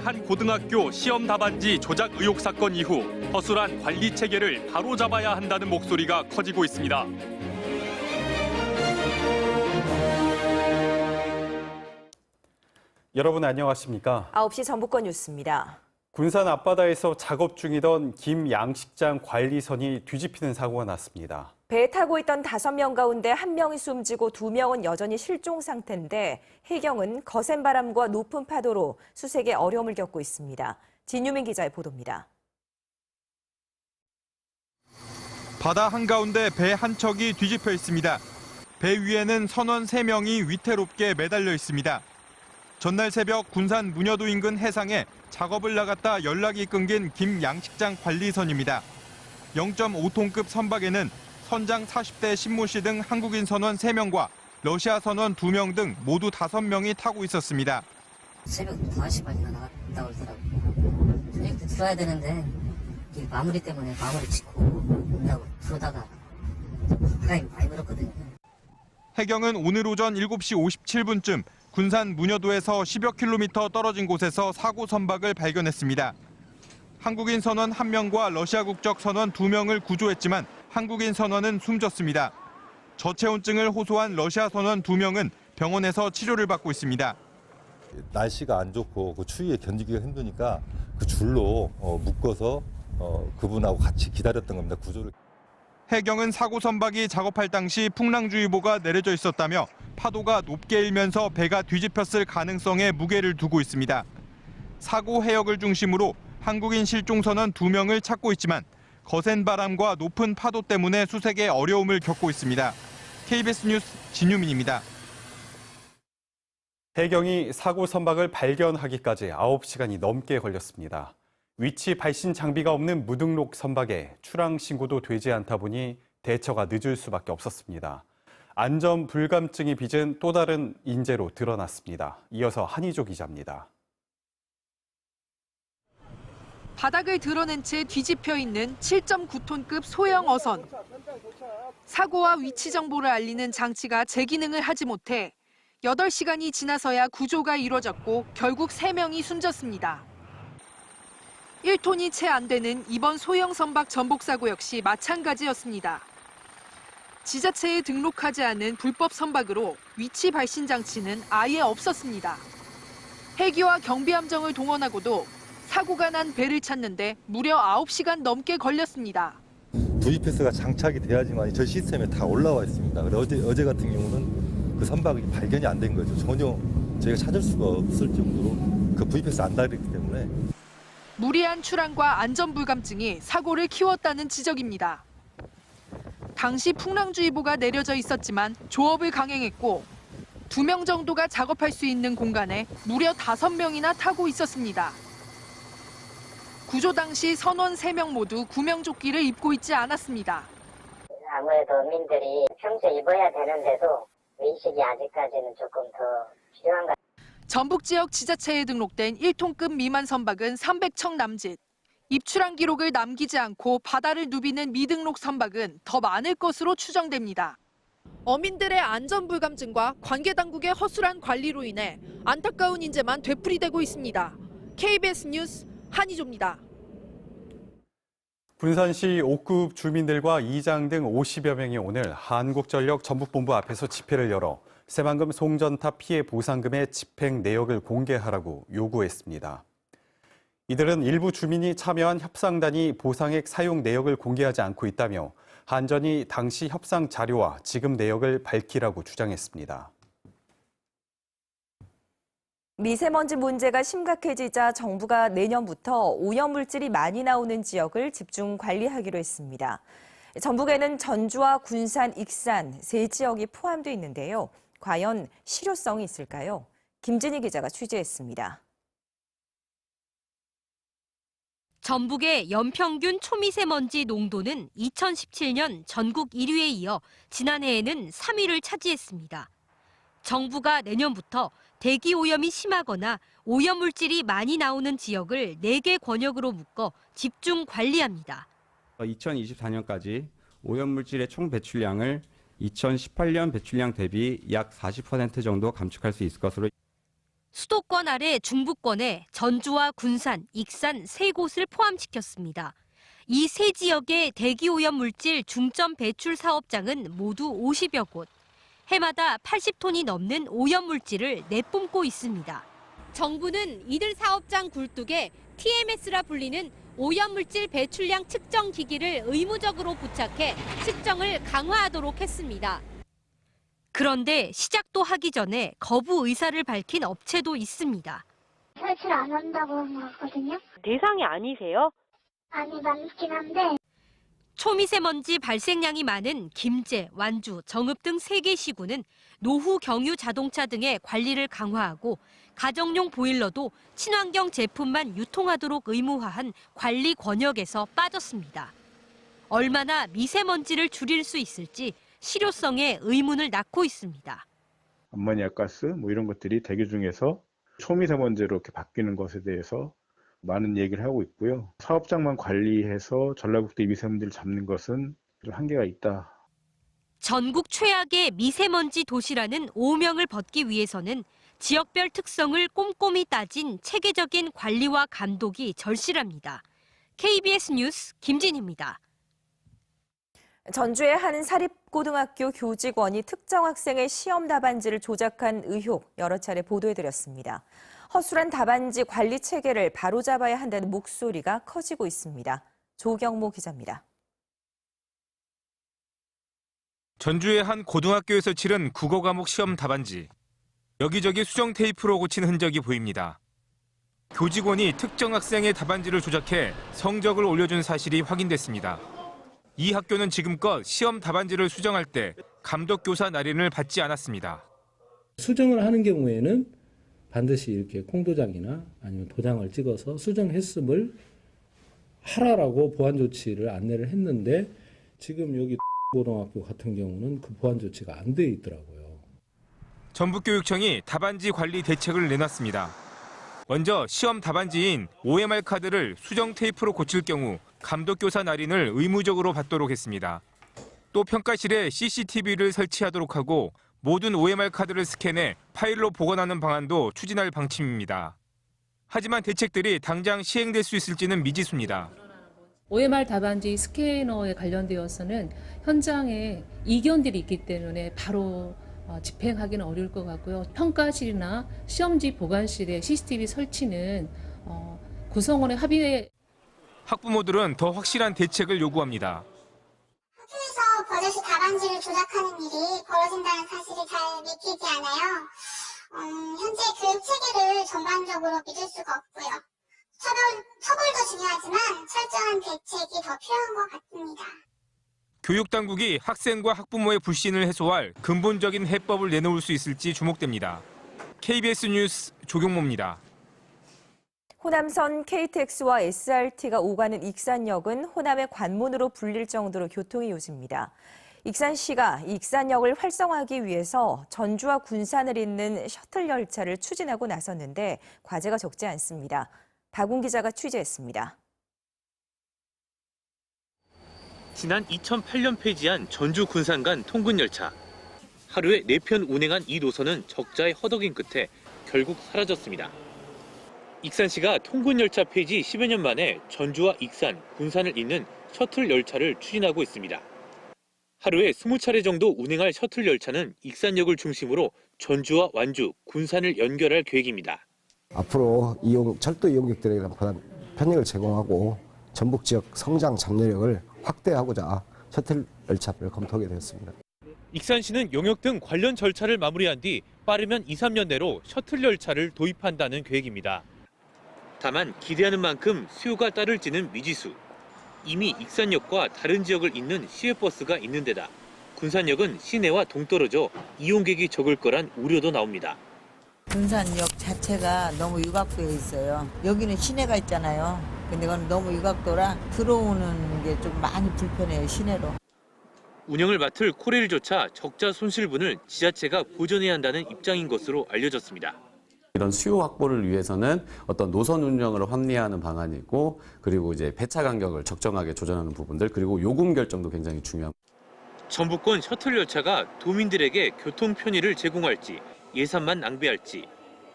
한 고등학교 시험 답안지 조작 의혹 사건 이후 허술한 관리 체계를 바로잡아야 한다는 목소리가 커지고 있습니다. 여러분 안녕하십니까? 9시 전북권 뉴스입니다. 군산 앞바다에서 작업 중이던 김 양식장 관리선이 뒤집히는 사고가 났습니다. 배에 타고 있던 5명 가운데 1명이 숨지고 2명은 여전히 실종 상태인데 해경은 거센 바람과 높은 파도로 수색에 어려움을 겪고 있습니다. 진유민 기자의 보도입니다. 바다 한가운데 배 한 척이 뒤집혀 있습니다. 배 위에는 선원 3명이 위태롭게 매달려 있습니다. 전날 새벽 군산 문여도 인근 해상에 작업을 나갔다 연락이 끊긴 김 양식장 관리선입니다. 0.5톤급 선박에는 선장 40대 신모 씨 등 한국인 선원 3명과 러시아 선원 2명 등 모두 5명이 타고 있었습니다. 새벽 5시까지나 나갔다고 그러더라고요. 저녁때 들어야 되는데 이 마무리 때문에 마무리 짓고 온다고 그러다가 바람이 많이 불었거든요. 해경은 오늘 오전 7시 57분쯤 군산 문여도에서 10여 킬로미터 떨어진 곳에서 사고 선박을 발견했습니다. 한국인 선원 1명과 러시아 국적 선원 2명을 구조했지만 한국인 선원은 숨졌습니다. 저체온증을 호소한 러시아 선원 2명은 병원에서 치료를 받고 있습니다. 날씨가 안 좋고 그 추위에 견디기가 힘드니까 그 줄로 어, 묶어서 어, 그분하고 같이 기다렸던 겁니다. 구조를. 해경은 사고 선박이 작업할 당시 풍랑주의보가 내려져 있었다며 파도가 높게 일면서 배가 뒤집혔을 가능성에 무게를 두고 있습니다. 사고 해역을 중심으로 한국인 실종 선원 2명을 찾고 있지만 거센 바람과 높은 파도 때문에 수색에 어려움을 겪고 있습니다. KBS 뉴스 진유민입니다. 해경이 사고 선박을 발견하기까지 9시간이 넘게 걸렸습니다. 위치 발신 장비가 없는 무등록 선박에 출항 신고도 되지 않다 보니 대처가 늦을 수밖에 없었습니다. 안전 불감증이 빚은 또 다른 인재로 드러났습니다. 이어서 한희조 기자입니다. 바닥을 드러낸 채 뒤집혀 있는 7.9톤급 소형 어선. 사고와 위치 정보를 알리는 장치가 제 기능을 하지 못해 8시간이 지나서야 구조가 이뤄졌고 결국 3명이 숨졌습니다. 1톤이 채 안 되는 이번 소형 선박 전복 사고 역시 마찬가지였습니다. 지자체에 등록하지 않은 불법 선박으로 위치 발신 장치는 아예 없었습니다. 헬기와 경비함정을 동원하고도 사고가 난 배를 찾는데 무려 9시간 넘게 걸렸습니다. VPS가 장착이 돼야지만 저 시스템에 다 올라와 있습니다. 어제 어제 같은 경우는 그 선박이 발견이 안 된 거죠. 전혀 저희가 찾을 수가 없을 정도로 그 VPS 안 달렸기 때문에 무리한 출항과 안전 불감증이 사고를 키웠다는 지적입니다. 당시 풍랑주의보가 내려져 있었지만 조업을 강행했고 두 명 정도가 작업할 수 있는 공간에 무려 다섯 명이나 타고 있었습니다. 구조 당시 선원 세명 모두 구명조끼를 입고 있지 않았습니다. 아무래도 민들이 평소에 입어야 되는데도 의식이 아직까지는 조금 더 필요한 것 전북 지역 지자체에 등록된 1톤급 미만 선박은 300척 남짓. 입출항 기록을 남기지 않고 바다를 누비는 미등록 선박은 더 많을 것으로 추정됩니다. 어민들의 안전 불감증과 관계 당국의 허술한 관리로 인해 안타까운 인재만 되풀이되고 있습니다. KBS 뉴스 한희조입니다. 군산시 옥급 주민들과 이장 등 50여 명이 오늘 한국전력 전북본부 앞에서 집회를 열어 새만금 송전탑 피해 보상금의 집행 내역을 공개하라고 요구했습니다. 이들은 일부 주민이 참여한 협상단이 보상액 사용 내역을 공개하지 않고 있다며 한전이 당시 협상 자료와 지급 내역을 밝히라고 주장했습니다. 미세먼지 문제가 심각해지자 정부가 내년부터 오염물질이 많이 나오는 지역을 집중 관리하기로 했습니다. 전북에는 전주와 군산, 익산 세 지역이 포함되어 있는데요. 과연 실효성이 있을까요? 김진희 기자가 취재했습니다. 전북의 연평균 초미세먼지 농도는 2017년 전국 1위에 이어 지난해에는 3위를 차지했습니다. 정부가 내년부터 대기 오염이 심하거나 오염 물질이 많이 나오는 지역을 4개 권역으로 묶어 집중 관리합니다. 2024년까지 오염 물질의 총 배출량을 2018년 배출량 대비 약 40% 정도 감축할 수 있을 것으로 수도권 아래 중부권에 전주와 군산, 익산 세 곳을 포함시켰습니다. 이 세 지역의 대기 오염 물질 중점 배출 사업장은 모두 50여 곳. 해마다 80톤이 넘는 오염 물질을 내뿜고 있습니다. 정부는 이들 사업장 굴뚝에 TMS라 불리는 오염물질 배출량 측정 기기를 의무적으로 부착해 측정을 강화하도록 했습니다. 그런데 시작도 하기 전에 거부 의사를 밝힌 업체도 있습니다. 설치를 안 한다고 하거든요. 대상이 아니세요? 아니 맞긴 한데 초미세먼지 발생량이 많은 김제, 완주, 정읍 등세개 시구는 노후 경유 자동차 등의 관리를 강화하고 가정용 보일러도 친환경 제품만 유통하도록 의무화한 관리 권역에서 빠졌습니다. 얼마나 미세먼지를 줄일 수 있을지 실효성에 의문을 낳고 있습니다. 암모니아 가스 뭐 이런 것들이 대기 중에서 초미세먼지로 이렇게 바뀌는 것에 대해서 많은 얘기를 하고 있고요. 사업장만 관리해서 전라북도의 미세먼지를 잡는 것은 좀 한계가 있다. 전국 최악의 미세먼지 도시라는 오명을 벗기 위해서는 지역별 특성을 꼼꼼히 따진 체계적인 관리와 감독이 절실합니다. KBS 뉴스 김진희입니다. 전주의 한 사립고등학교 교직원이 특정 학생의 시험 답안지를 조작한 의혹 여러 차례 보도해드렸습니다. 허술한 답안지 관리 체계를 바로잡아야 한다는 목소리가 커지고 있습니다. 조경모 기자입니다. 전주의 한 고등학교에서 치른 국어 과목 시험 답안지. 여기저기 수정 테이프로 고친 흔적이 보입니다. 교직원이 특정 학생의 답안지를 조작해 성적을 올려준 사실이 확인됐습니다. 이 학교는 지금껏 시험 답안지를 수정할 때 감독 교사 날인을 받지 않았습니다. 수정을 하는 경우에는 반드시 이렇게 콩도장이나 아니면 도장을 찍어서 수정했음을 하라라고 보안 조치를 안내를 했는데 지금 여기 고등학교 같은 경우는 그 보안 조치가 안 돼 있더라고요. 전북교육청이 답안지 관리 대책을 내놨습니다. 먼저 시험 답안지인 OMR 카드를 수정 테이프로 고칠 경우 감독교사 날인을 의무적으로 받도록 했습니다. 또 평가실에 CCTV를 설치하도록 하고 모든 OMR 카드를 스캔해 파일로 보관하는 방안도 추진할 방침입니다. 하지만 대책들이 당장 시행될 수 있을지는 미지수입니다. OMR 답안지 스캐너에 관련되어서는 현장에 이견들이 있기 때문에 바로 어, 집행하기는 어려울 것 같고요. 평가실이나 시험지 보관실에 CCTV 설치는 어, 구성원의 합의에 학부모들은 더 확실한 대책을 요구합니다. 답안지를 조작하는 일이 벌어진다는 사실이 잘 믿기지 않아요. 음, 현재 교육 체계를 전반적으로 믿을 수가 없고요. 처벌, 처벌도 중요하지만 철저한 대책이 더 필요한 것 같습니다. 교육 당국이 학생과 학부모의 불신을 해소할 근본적인 해법을 내놓을 수 있을지 주목됩니다. KBS 뉴스 조경모입니다. 호남선 KTX와 SRT가 오가는 익산역은 호남의 관문으로 불릴 정도로 교통이 요집니다. 익산시가 익산역을 활성화하기 위해서 전주와 군산을 잇는 셔틀 열차를 추진하고 나섰는데 과제가 적지 않습니다. 박ун 기자가 취재했습니다. 지난 2008년 폐지한 전주 군산 간 통근 열차. 하루에 4편 운행한 이 노선은 적자의 허덕인 끝에 결국 사라졌습니다. 익산시가 통근 열차 폐지 10여 년 만에 전주와 익산, 군산을 잇는 셔틀 열차를 추진하고 있습니다. 하루에 20차례 정도 운행할 셔틀 열차는 익산역을 중심으로 전주와 완주, 군산을 연결할 계획입니다. 앞으로 이용 철도 이용객들에게 편- 편익을 제공하고 전북 지역 성장 장려력을 확대하고자 셔틀 열차를 검토하게 되었습니다. 익산시는 용역 등 관련 절차를 마무리한 뒤 빠르면 2, 3년 내로 셔틀 열차를 도입한다는 계획입니다. 다만 기대하는 만큼 수요가 따를지는 미지수. 이미 익산역과 다른 지역을 잇는 시외버스가 있는 데다 군산역은 시내와 동떨어져 이용객이 적을 거란 우려도 나옵니다. 군산역 자체가 너무 유각되어 있어요. 여기는 시내가 있잖아요. 근데 이건 너무 유각도라 들어오는 게 좀 많이 불편해요, 시내로. 운영을 맡을 코레일조차 적자 손실분을 지자체가 보전해야 한다는 입장인 것으로 알려졌습니다. 이런 수요 확보를 위해서는 어떤 노선 운영을 합리화하는 방안이고 그리고 이제 배차 간격을 적정하게 조정하는 부분들 그리고 요금 결정도 굉장히 중요합니다. 전북권 셔틀 열차가 도민들에게 교통 편의를 제공할지 예산만 낭비할지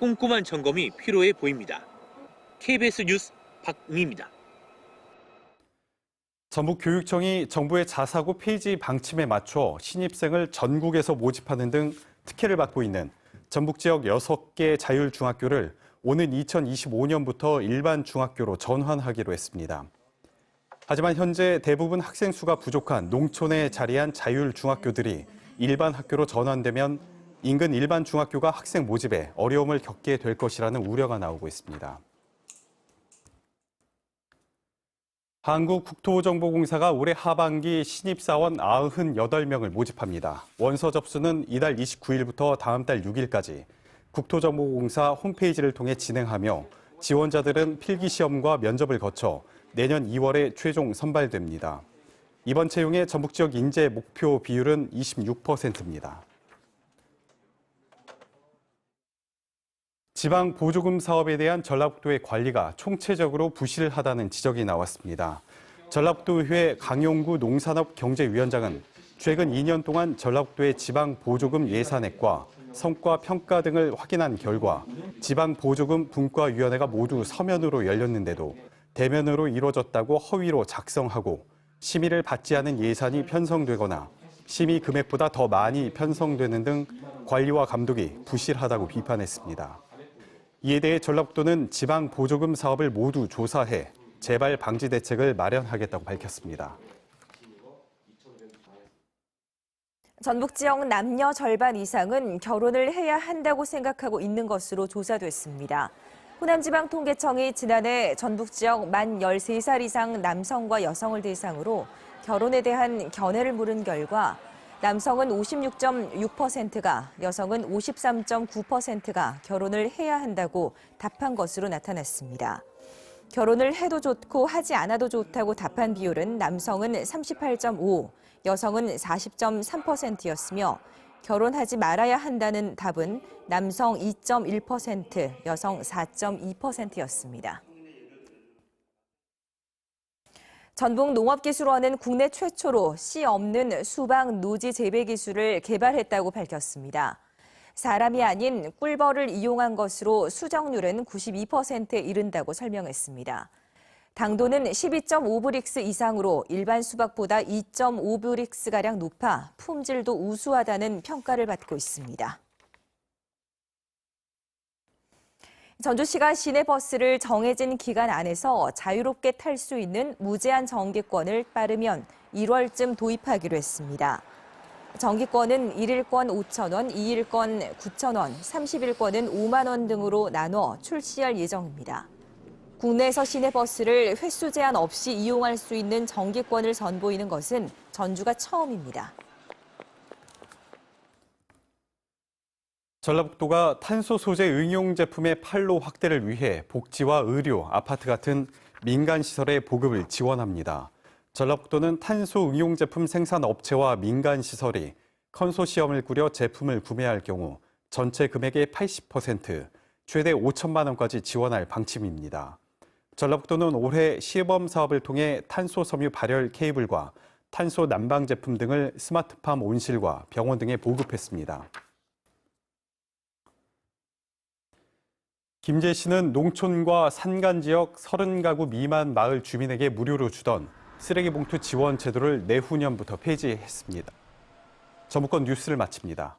꼼꼼한 점검이 필요해 보입니다. KBS 뉴스 박미입니다. 전북교육청이 정부의 자사고 폐지 방침에 맞춰 신입생을 전국에서 모집하는 등 특혜를 받고 있는 전북 지역 6개 자율중학교를 오는 2025년부터 일반 중학교로 전환하기로 했습니다. 하지만 현재 대부분 학생 수가 부족한 농촌에 자리한 자율중학교들이 일반 학교로 전환되면 인근 일반 중학교가 학생 모집에 어려움을 겪게 될 것이라는 우려가 나오고 있습니다. 한국국토정보공사가 올해 하반기 신입사원 98명을 모집합니다. 원서 접수는 이달 29일부터 다음 달 6일까지 국토정보공사 홈페이지를 통해 진행하며 지원자들은 필기시험과 면접을 거쳐 내년 2월에 최종 선발됩니다. 이번 채용의 전북 지역 인재 목표 비율은 26%입니다. 지방 보조금 사업에 대한 전라북도의 관리가 총체적으로 부실하다는 지적이 나왔습니다. 전라북도의회 강용구 농산업 경제위원장은 최근 2년 동안 전라북도의 지방 보조금 예산액과 성과 평가 등을 확인한 결과 지방 보조금 분과위원회가 모두 서면으로 열렸는데도 대면으로 이루어졌다고 허위로 작성하고 심의를 받지 않은 예산이 편성되거나 심의 금액보다 더 많이 편성되는 등 관리와 감독이 부실하다고 비판했습니다. 이에 대해 전라북도는 지방 보조금 사업을 모두 조사해 재발 방지 대책을 마련하겠다고 밝혔습니다. 전북 지역 남녀 절반 이상은 결혼을 해야 한다고 생각하고 있는 것으로 조사됐습니다. 호남지방통계청이 지난해 전북 지역 만 13살 이상 남성과 여성을 대상으로 결혼에 대한 견해를 물은 결과 남성은 56.6%가, 여성은 53.9%가 결혼을 해야 한다고 답한 것으로 나타났습니다. 결혼을 해도 좋고 하지 않아도 좋다고 답한 비율은 남성은 38.5, 여성은 40.3%였으며 결혼하지 말아야 한다는 답은 남성 2.1%, 여성 4.2%였습니다. 전북 농업기술원은 국내 최초로 씨 없는 수박 노지 재배 기술을 개발했다고 밝혔습니다. 사람이 아닌 꿀벌을 이용한 것으로 수정률은 92%에 이른다고 설명했습니다. 당도는 12.5브릭스 이상으로 일반 수박보다 2.5브릭스가량 높아 품질도 우수하다는 평가를 받고 있습니다. 전주시가 시내 버스를 정해진 기간 안에서 자유롭게 탈 수 있는 무제한 정기권을 빠르면 1월쯤 도입하기로 했습니다. 정기권은 1일권 5천원, 2일권 9천원, 30일권은 5만원 등으로 나눠 출시할 예정입니다. 국내에서 시내 버스를 횟수 제한 없이 이용할 수 있는 정기권을 선보이는 것은 전주가 처음입니다. 전라북도가 탄소 소재 응용 제품의 판로 확대를 위해 복지와 의료, 아파트 같은 민간 시설의 보급을 지원합니다. 전라북도는 탄소 응용 제품 생산 업체와 민간 시설이 컨소시엄을 꾸려 제품을 구매할 경우 전체 금액의 80%, 최대 5천만 원까지 지원할 방침입니다. 전라북도는 올해 시범 사업을 통해 탄소 섬유 발열 케이블과 탄소 난방 제품 등을 스마트팜 온실과 병원 등에 보급했습니다. 김제시는 농촌과 산간 지역 30가구 미만 마을 주민에게 무료로 주던 쓰레기 봉투 지원 제도를 내후년부터 폐지했습니다. 전북권 뉴스를 마칩니다.